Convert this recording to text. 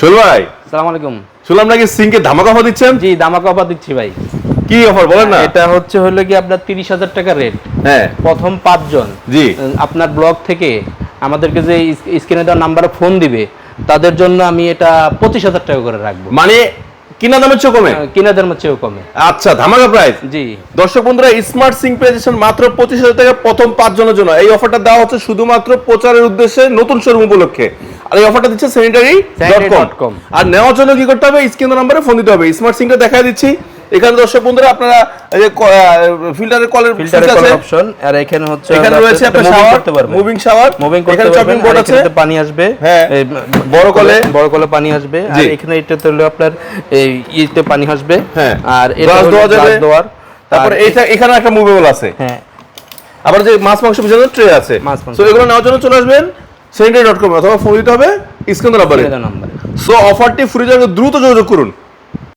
সোহেল ভাই আসসালামু আলাইকুম। শুনলাম নাকি সিঙ্কে ধামাকা অফার দিচ্ছেন? জি দামাকা অফার দিচ্ছি ভাই। কি অফার বলেন না? এটা হচ্ছে হলো কি আপনার তিরিশ হাজার টাকা রেট হ্যাঁ। প্রথম পাঁচজন। জি। আপনার ব্লগ থেকে আমাদেরকে যে স্ক্রিনে দেওয়া নাম্বারে ফোন দিবে তাদের জন্য আমি এটা পঁচিশ হাজার টাকা করে রাখব। মানে কিনা দামের চেয়ে কমে? কিনা দামের চেয়েও কমে। আচ্ছা ধামাকা প্রাইস জি। দর্শক বন্ধুরা স্মার্ট সিং পেয়েছেন মাত্র পঁচিশ হাজার টাকা প্রথম পাঁচ জনের জন্য। এই অফারটা দেওয়া হচ্ছে শুধুমাত্র প্রচারের উদ্দেশ্যে নতুন শোরুম উপলক্ষে। আর এই অফারটা দিচ্ছে স্যানিটারি আর নেওয়ার জন্য কি করতে হবে? স্ক্রিন নাম্বারে ফোন দিতে হবে। স্মার্ট সিংটা দেখা দিচ্ছি। এখানে দর্শক বন্ধুরা আপনারা এই যে ফিল্টারের কলের ফিল্টারের অপশন আর এখানে হচ্ছে এখানে রয়েছে শাওয়ার করতে পারবেন মুভিং শাওয়ার মুভিং করতে পারবেন। চপিং বোর্ড আছে। পানি আসবে। হ্যাঁ। বড় কলে বড় কলে পানি আসবে। আর। এখানে এটাতে হলো আপনার এই ইতে পানি আসবে। হ্যাঁ। আর এটা হলো। গ্লাস তারপরে এইটা এখানে একটা মুভেবল আছে। হ্যাঁ। আবার যে মাছ মাংস পিছনে ট্রে আছে। মাছ মাংস। সো এগুলো নেওয়ার জন্য চলে আসবেন। স্যানিটারি ডট কম অথবা ফোন দিতে হবে স্ক্রিন নাম্বারে। সো অফারটি ফ্রি যাওয়ার দ্রুত যোগাযোগ করুন।